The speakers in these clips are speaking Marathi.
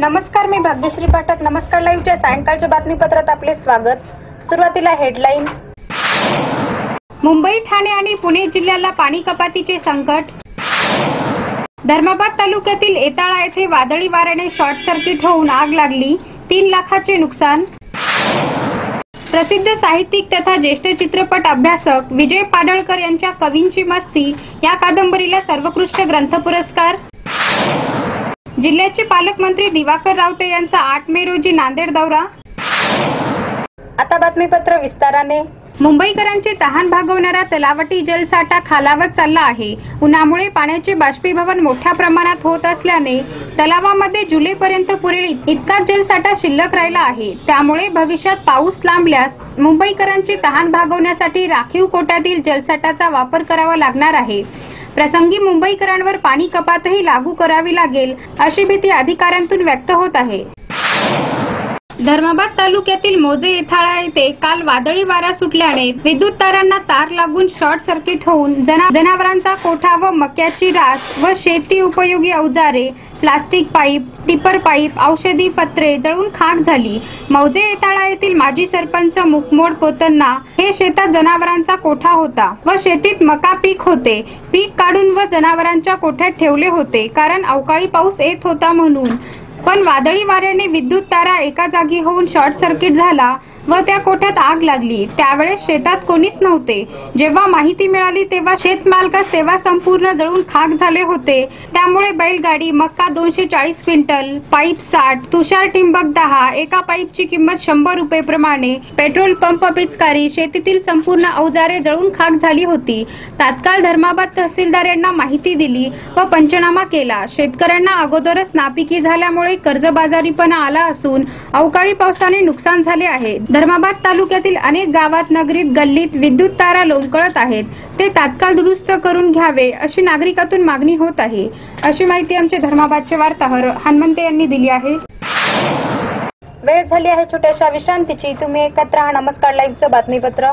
नमस्कार मी भाग्यश्री पाठक. नमस्कार लाईव्हच्या सायंकाळच्या बातमीपत्रात आपले स्वागत. सुरुवातीला हेडलाईन. मुंबई ठाणे आणि पुणे जिल्ह्याला पाणी कपातीचे संकट. धर्माबाद तालुक्यातील एताळा येथे वादळी वाऱ्याने शॉर्ट सर्किट होऊन आग लागली. तीन लाखाचे नुकसान. प्रसिद्ध साहित्यिक तथा ज्येष्ठ चित्रपट अभ्यासक विजय पाडळकर यांच्या कवींची मस्ती या कादंबरीला सर्वोत्कृष्ट ग्रंथ पुरस्कार. जिल्ह्याचे पालकमंत्री दिवाकर रावते यांचा आठ मे रोजी नांदेड दौरा. आता बातमीपत्र विस्ताराने. मुंबईकरांचे तहान भागवणारा तलावटी जलसाठा खालावत चालला आहे. उन्हामुळे पाण्याचे बाष्पीभवन मोठ्या प्रमाणात होत असल्याने तलावामध्ये जुलैपर्यंत पुरेल इतकाच जलसाठा शिल्लक राहिला आहे. त्यामुळे भविष्यात पाऊस लांबल्यास मुंबईकरांचे तहान भागवण्यासाठी राखीव कोट्यातील जलसाठाचा वापर करावा लागणार आहे. प्रसंगी मुंबईकरांवर पाणी कपातही लागू करावी लागेल अशी भीती अधिकाऱ्यांतून व्यक्त होत आहे. धर्माबाद तालुक्यातील मोजे येथाळा येथे काल वादळी वारा सुटल्याने विद्युत तारांना तार लागून शॉर्ट सर्किट होऊन जना- जनावरांचा कोठा व मक्याची रास व शेती उपयोगी अवजारे प्लास्टिक पाईप टिपर पाईप औषधी पत्रे जळून खाक झाली. मौजे येताळा येथील माजी सरपंच मुकमोड पोतन्ना हे शेतात जनावरांचा कोठा होता व शेतीत मका पीक होते. पीक काढून व जनावरांच्या कोठ्यात ठेवले होते कारण अवकाळी पाऊस येत होता म्हणून. पण वादळी वाऱ्याने विद्युत तारा एका जागी होऊन शॉर्ट सर्किट झाला. व त्या कोठ्यात आग लागली. त्यावेळेस शेतात कोणीच नव्हते. जेव्हा माहिती मिळाली तेव्हा शेतमालकास सेवा संपूर्ण जळून खाक झाले होते. त्यामुळे बैलगाडी मक्का दोनशे चाळीस क्विंटल पाईप साठ तुषार टिंबक दहा एका पाईपची किंमत शंभर रुपये प्रमाणे पेट्रोल पंप पिचकारी शेतीतील संपूर्ण अवजारे जळून खाक झाली होती. तात्काळ धर्माबाद तहसीलदार यांना माहिती दिली व पंचनामा केला. शेतकऱ्यांना अगोदरच नापिकी झाल्यामुळे कर्जबाजारीपणा आला असून अवकाळी पावसाने नुकसान झाले आहे. धर्माबाद तालुक्यातील अनेक गावात नगरीत गल्लीत विद्युत तारा लोंबकळत आहेत. ते तात्काळ दुरुस्त करून घ्यावे अशी नागरिकातून मागणी होत आहे. अशी माहिती आमचे धर्माबादचे वार्ताहर हनुमंते यांनी दिली आहे. वेळ झाली आहे छोट्याशा विश्रांतीची. तुम्ही एकत्र हा नमस्कार. लाईव्हचं बातमीपत्र.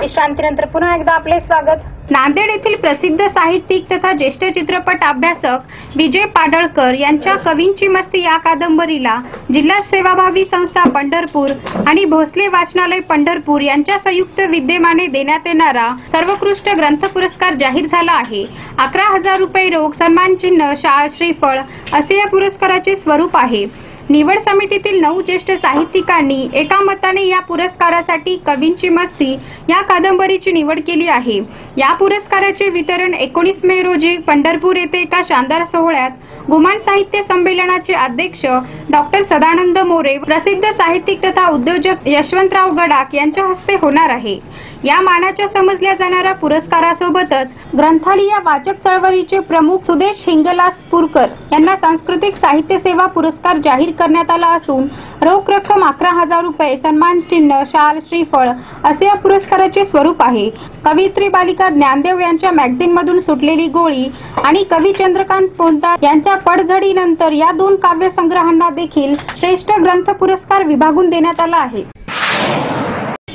विश्रांतीनंतर पुन्हा एकदा आपले स्वागत. नांदेड येथील प्रसिद्ध साहित्यिक तथा ज्येष्ठ चित्रपट अभ्यासक विजय पाडळकर यांच्या कवींची मस्ती या कादंबरीला जिल्हा सेवाभावी संस्था पंढरपूर आणि भोसले वाचनालय पंढरपूर यांच्या संयुक्त विद्यमाने देण्यात येणारा सर्वोत्कृष्ट ग्रंथ पुरस्कार जाहीर झाला आहे. अकरा हजार रुपये रोख सन्मान चिन्ह शाळ श्रीफळ असे या पुरस्काराचे स्वरूप आहे. निवड समितीतील नऊ ज्येष्ठ साहित्यिकांनी एका मताने या पुरस्कारासाठी कवींची मस्ती या कादंबरीची निवड केली आहे. या पुरस्काराचे वितरण एकोणीस मे रोजी पंढरपूर येथे एका शानदार सोहळ्यात गुमान साहित्य संमेलनाचे अध्यक्ष डॉक्टर सदानंद मोरे प्रसिद्ध साहित्यिक तथा उद्योजक यशवंतराव गडाख यांच्या हस्ते होणार आहे. या मानाच्या समजल्या जाणाऱ्या पुरस्कारासोबतच ग्रंथालय वाचक चळवळीचे प्रमुख सुदेश हिंगलासपूरकर यांना सांस्कृतिक साहित्य सेवा पुरस्कार जाहीर करण्यात आला असून रोख रक्कम अकरा हजार रुपये सन्मान चिन्ह शाल श्रीफळ असे या पुरस्काराचे स्वरूप आहे. कवित्री बालिका ज्ञानदेव यांच्या मॅगझिन मधून सुटलेली गोळी आणि कवी चंद्रकांत पोंतार यांच्या पडझडीनंतर या दोन काव्यसंग्रहांना देखील श्रेष्ठ ग्रंथ पुरस्कार विभागून देण्यात आला आहे.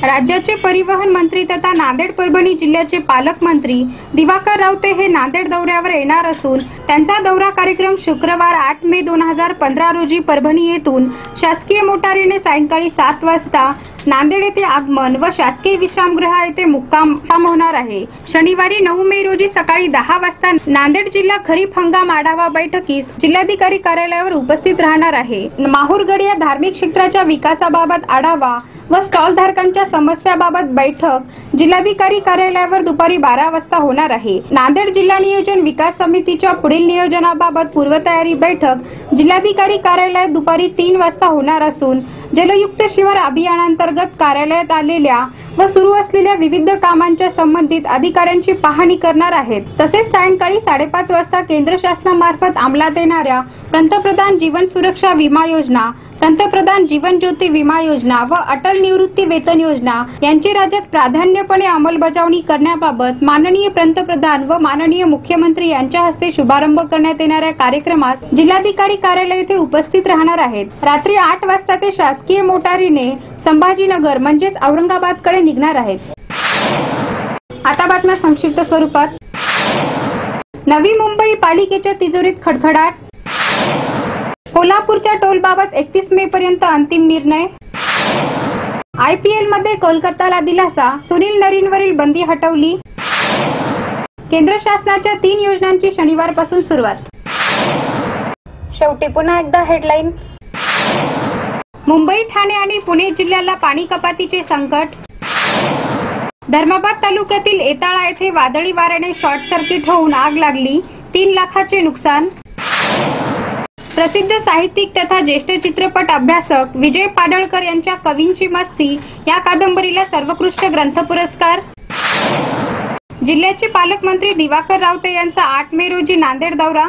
राज्याचे परिवहन मंत्री तथा नांदेड परभणी जिल्ह्याचे पालकमंत्री दिवाकर रावते हे नांदेड दौऱ्यावर येणार असून त्यांचा दौरा कार्यक्रम शुक्रवार आठ मे दोन हजार पंधरा रोजी परभणी येथून शासकीय मोटारीने सायंकाळी सात वाजता नांदेड येथे आगमन व शासकीय विश्रामगृह येथे मुक्काम होणार आहे. शनिवारी नऊ मे रोजी सकाळी दहा वाजता नांदेड जिल्हा खरीप हंगाम आढावा बैठकीस जिल्हाधिकारी कार्यालयावर उपस्थित राहणार आहे. माहूरगड या धार्मिक क्षेत्राच्या विकासाबाबत आढावा व स्टॉलधारकांच्या समस्याबाबत बैठक. जिल्हाधिकारी कार्यालयावर दुपारी बारा वाजता होणार आहे. नांदेड जिल्हा नियोजन विकास समितीच्या पुढील नियोजनाबाबत पूर्वतयारी बैठक. जिल्हाधिकारी कार्यालयात दुपारी तीन वाजता होणार असून जलयुक्त शिवार अभियानांतर्गत कार्यालयात आलेल्या व सुरू असलेल्या विविध कामांच्या संबंधित अधिकाऱ्यांची पाहणी करणार आहेत. तसेच सायंकाळी साडेपाच वाजता केंद्र शासनामार्फत अंमलात येणाऱ्या पंतप्रधान जीवन सुरक्षा विमा योजना पंतप्रधान जीवन ज्योती विमा योजना व अटल निवृत्ती वेतन योजना यांची राज्यात प्राधान्यपणे अंमलबजावणी करण्याबाबत माननीय पंतप्रधान व माननीय मुख्यमंत्री यांच्या हस्ते शुभारंभ करण्यात येणाऱ्या कार्यक्रमास जिल्हाधिकारी कार्यालय येथे उपस्थित राहणार आहेत. रात्री आठ वाजता ते शासकीय मोटारीने संभाजीनगर म्हणजेच औरंगाबादकडे निघणार आहेत. आता बातम्या संक्षिप्त स्वरूपात. नवी मुंबई पालिकेच्या तिजोरीत खडखडाट. कोल्हापूरच्या टोलबाबत एकतीस मे पर्यंत अंतिम निर्णय. आयपीएलमध्ये कोलकाताला दिलासा सुनील नरीनवरील बंदी हटवली. केंद्र शासनाच्या तीन योजनांची शनिवारपासून सुरुवात. शेवटी पुन्हा एकदा हेडलाईन मुंबई ठाणे आणि पुणे जिल्ह्याला पाणी कपातीचे संकट. धर्माबाद तालुक्यातील एताळा येथे वादळी वाऱ्याने शॉर्ट सर्किट होऊन आग लागली. तीन लाखाचे नुकसान. प्रसिद्ध साहित्यिक तथा ज्येष्ठ चित्रपट अभ्यासक विजय पाडळकर यांच्या कवींची मस्ती या कादंबरीला सर्वोत्कृष्ट ग्रंथ पुरस्कार. जिल्ह्याचे पालकमंत्री दिवाकर रावते यांचा आठ मे रोजी नांदेड दौरा.